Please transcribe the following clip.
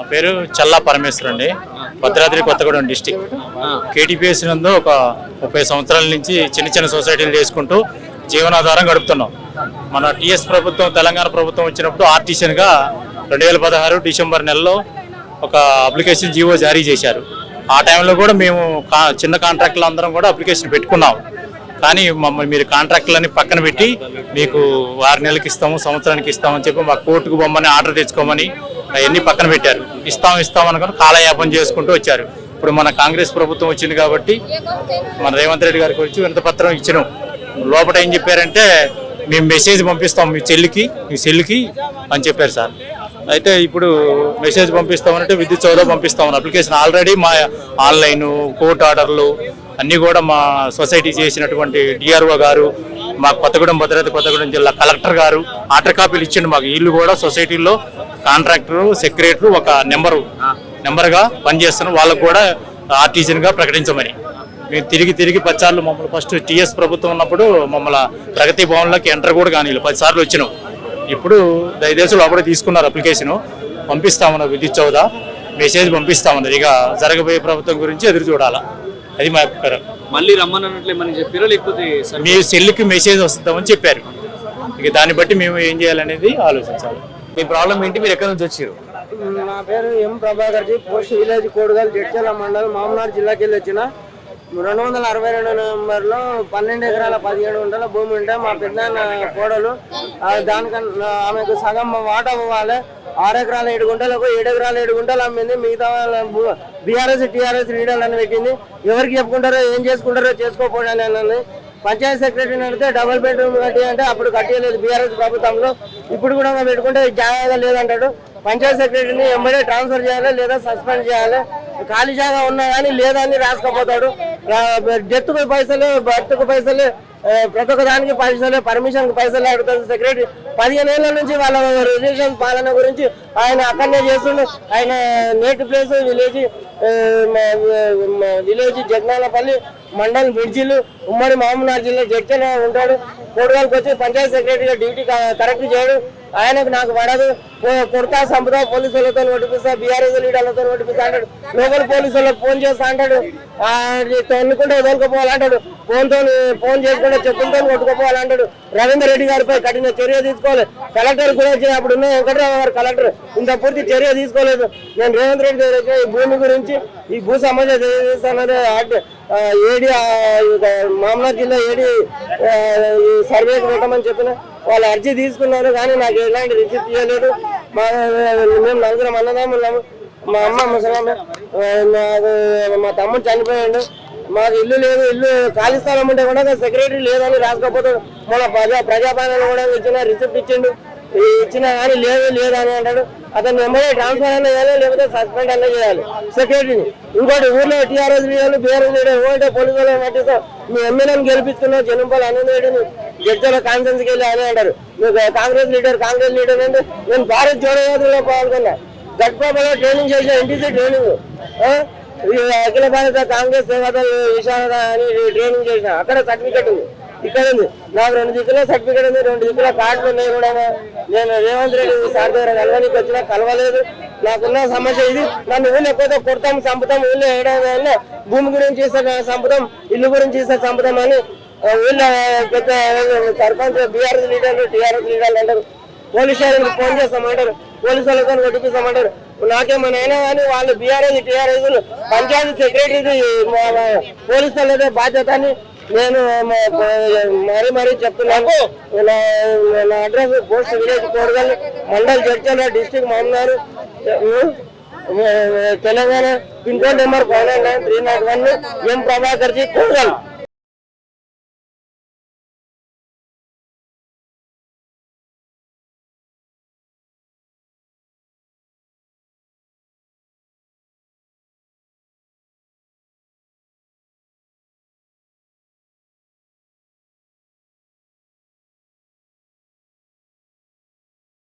నా పేరు చల్లా పరమేశ్వర్ అండి. భద్రాద్రి కొత్తగూడెం డిస్టిక్. కేటీపీఎస్ నందు ఒక ముప్పై సంవత్సరాల నుంచి చిన్న చిన్న సొసైటీలు చేసుకుంటూ జీవనాధారం గడుపుతున్నాం. మన టీఎస్ ప్రభుత్వం తెలంగాణ ప్రభుత్వం వచ్చినప్పుడు ఆర్టీసీగా రెండు వేల పదహారు డిసెంబర్ నెలలో ఒక అప్లికేషన్ జీవో జారీ చేశారు. ఆ టైంలో కూడా మేము చిన్న కాంట్రాక్టులు అందరం కూడా అప్లికేషన్ పెట్టుకున్నాం. కానీ మమ్మల్ని మీరు కాంట్రాక్టులన్నీ పక్కన పెట్టి మీకు ఆరు నెలలకి ఇస్తాము సంవత్సరానికి ఇస్తామని చెప్పి మా కోర్టుకు బొమ్మని ఆర్డర్ తెచ్చుకోమని అవన్నీ పక్కన పెట్టారు. ఇస్తాం ఇస్తాం అనుకుని కాలయాపన చేసుకుంటూ వచ్చారు. ఇప్పుడు మన కాంగ్రెస్ ప్రభుత్వం వచ్చింది కాబట్టి మన రేవంత్ రెడ్డి గారికి వచ్చి వినత పత్రం ఇచ్చినాం. లోపల ఏం చెప్పారంటే మేము మెసేజ్ పంపిస్తాం మీ చెల్లికి మీ చెల్లికి అని చెప్పారు సార్. అయితే ఇప్పుడు మెసేజ్ పంపిస్తామంటే విద్యుత్ చౌదా పంపిస్తామని అప్లికేషన్ ఆల్రెడీ మా ఆన్లైన్ కోర్టు ఆర్డర్లు అన్నీ కూడా మా సొసైటీ చేసినటువంటి డిఆర్ఓ గారు మా కొత్తగూడెం భద్రాద్రి కొత్తగూడెం జిల్లా కలెక్టర్ గారు ఆర్డర్ కాపీలు ఇచ్చిండు మాకు. వీళ్ళు కూడా సొసైటీలో కాంట్రాక్టర్ సెక్రటరీ ఒక నెంబరు నెంబర్గా పనిచేస్తున్న వాళ్ళకు కూడా ఆర్టీసీగా ప్రకటించమని. మేము తిరిగి తిరిగి పదిసార్లు మమ్మల్ని ఫస్ట్ టీఎస్ ప్రభుత్వం ఉన్నప్పుడు మమ్మల్ని ప్రగతి భవన్లోకి ఎంటర్ కూడా కానీ పదిసార్లు వచ్చినాం. ఇప్పుడు దయచేసి లోపల తీసుకున్నారు అప్లికేషన్. పంపిస్తామన్నారు విద్యుత్ చౌదా. మెసేజ్ పంపిస్తామన్నారు. ఇక జరగబోయే ప్రభుత్వం గురించి ఎదురు చూడాలా. అది మా అభిప్రాయం మళ్ళీ రమ్మన్నట్లు చెప్పారా? లేకపోతే మీ సెల్కి మెసేజ్ వస్తుందామని చెప్పారు. ఇక దాన్ని బట్టి మేము ఏం చేయాలనేది ఆలోచించాలి. మీ ప్రాబ్లం ఏంటి? మీరు ఎక్కడి నుంచి వచ్చారు? నా పేరు M Prabhakar G post village Kodugal Jadcherla మండలం మామనాడు జిల్లాకి వెళ్ళి వచ్చిన. రెండు వందల అరవై రెండు నెంబర్లో పన్నెండు ఎకరాల పదిహేడు గుంటల భూమి ఉంటే మా పెద్ద కోడలు. దానికన్నా ఆమెకు సగం వాటా ఇవ్వాలి ఆరు ఎకరాల ఏడు గుంటలకు ఏడు ఎకరాల ఏడు గుంటలు అమ్మింది. మిగతా బీఆర్ఎస్ టీఆర్ఎస్ లీడర్లను పెట్టింది. ఎవరికి చెప్పుకుంటారో ఏం చేసుకుంటారో చేసుకోకపోవడానికి అన్నది. పంచాయత్ సెక్రటరీని అడిగితే డబుల్ బెడ్రూమ్ కట్టి అంటే అప్పుడు కట్టలేదు బీఆర్ఎస్ ప్రభుత్వంలో. ఇప్పుడు కూడా పెట్టుకుంటే జాగ్రత్త లేదంటాడు. పంచాయత్ సెక్రటరీని ఎంబడే ట్రాన్స్ఫర్ చేయాలి లేదా సస్పెండ్ చేయాలి? ఖాళీ జాగా ఉన్నా కానీ లేదని రాసుకపోతాడు. డెత్కు పైసలు బర్త్కు పైసలు ప్రతి ఒక్క దానికి పైసలు పర్మిషన్ పైసలు అడుగుతుంది సెక్రటరీ పదిహేను ఏళ్ళ నుంచి వాళ్ళ రిజిస్ట్రేషన్ పాలన గురించి ఆయన అక్కడనే చేస్తుండే. ఆయన నేటి place village village Jaganalapalli mandal బ్రిడ్జిలు ఉమ్మడి మహబూబ్నగర్ జిల్లా జడ్చన ఉంటాడు. కోడుగాలకు వచ్చి పంచాయత్ సెక్రటరీగా డ్యూటీ కరెక్ట్ చేయడు. ఆయనకు నాకు పడదు. పో- కొడతా సంపద పోలీసులతో నోటిపిస్తా బీఆర్ఎస్ లీడర్లతో నోటిపిస్తా అంటాడు. లోకల్ పోలీసులకు ఫోన్ చేస్తా అంటాడు. ఆ, తన్నుకుంటే ఫోన్తో ఫోన్ ఫోన్ చేసుకుంటే చెప్పులతో కొట్టుకోపోవాలంటాడు రవీందర్ రెడ్డి గారిపై కఠిన చర్య తీసుకోవాలి. కలెక్టర్ కూడా అప్పుడు ఉన్న వెంకటరావు గారు కలెక్టర్ ఇంత పూర్తి చర్య తీసుకోలేదు. నేను రేవంత్ రెడ్డి గారి ఈ భూమి గురించి ఈ భూ సమస్య చేస్తానని ఏడి ఆ, జిల్లా ఏడి సర్వే ఈ సర్వేకి పెట్టమని చెప్పిన వాళ్ళు అర్జీ తీసుకున్నారు కానీ నాకు ఎలాంటి రిసిప్ట్ ఇవ్వలేదు. మా మేము నలుగురం అన్నదమ్మున్నాము మా అమ్మ ముసలామె మా తమ్ముడు చనిపోయాడు. మాకు ఇల్లు లేదు ఇల్లు ఖాళీ స్థలం ఉంటే కూడా సెక్రటరీ లేదని రాసుకోకపోతే మన ప్రజా ప్రజాపాలన కూడా ఇచ్చిన రిసిప్ట్ ఇచ్చిండు. ఇచ్చిన కానీ లేదు లేదు అని అంటాడు. అతను ఎంబడే ట్రాన్స్ఫర్ అన్న చేయాలి లేకపోతే సస్పెండ్ అన్న చేయాలి. సెక్రటరీని ఇంకోటి ఊర్లో టీఆర్ఎస్ లీడర్లు బీఆర్ఎస్ లీడర్ ఓటే పోలీసులు పట్టిస్తా మీ ఎమ్మెల్యేని గెలిపించుకున్న జనంపల్లి అనంతరెడ్డిని జడ్జల కాన్ఫరెన్స్కి వెళ్ళి అని అంటారు. మీకు కాంగ్రెస్ లీడర్ కాంగ్రెస్ లీడర్ అంటే నేను భారత్ జోడో యాత్రలో పాల్గొన్నా గట్పాపలో ట్రైనింగ్ చేసిన ఎన్టీసీ ట్రైనింగ్ అఖిల భారత కాంగ్రెస్ సేవాదళ విశారద అని ట్రైనింగ్ చేసిన. అక్కడ సర్టిఫికెట్ ఉంది. ఇక్కడ ఉంది. నాకు రెండు దిక్కుల సర్టిఫికెట్ ఉంది రెండు దిక్కుల కార్డులు ఉన్నాయి కూడా. నేను రేవంత్ రెడ్డి సార్ దగ్గర కలవనికి వచ్చినా కలవలేదు. నాకున్న సమస్య ఇది. నన్ను ఊళ్ళో ఎక్కువతో కొడతాం చంపుతాం ఊళ్ళో ఏడాది భూమి గురించి ఇస్తే చంపుతాం ఇల్లు గురించి ఇస్తే చంపుతాం అని ఊళ్ళో పెద్ద సర్పంచ్ బీఆర్ఎస్ లీడర్లు టీఆర్ఎస్ లీడర్లు అంటారు. పోలీస్ స్టేషన్కి ఫోన్ చేస్తామంటారు. పోలీసు వాళ్ళతో కొట్టిపిస్తామంటారు. నాకేమైనా అయినా కానీ వాళ్ళు BRS TRS panchayat secretary police వాళ్ళదే బాధ్యత అని నేను మరీ మరీ చెప్తున్నాను నా నా address post village Kodagal mandal Jadcherla district మామనారు Telangana pin code number five nine nine three nought one M Prabhakar G Kodagal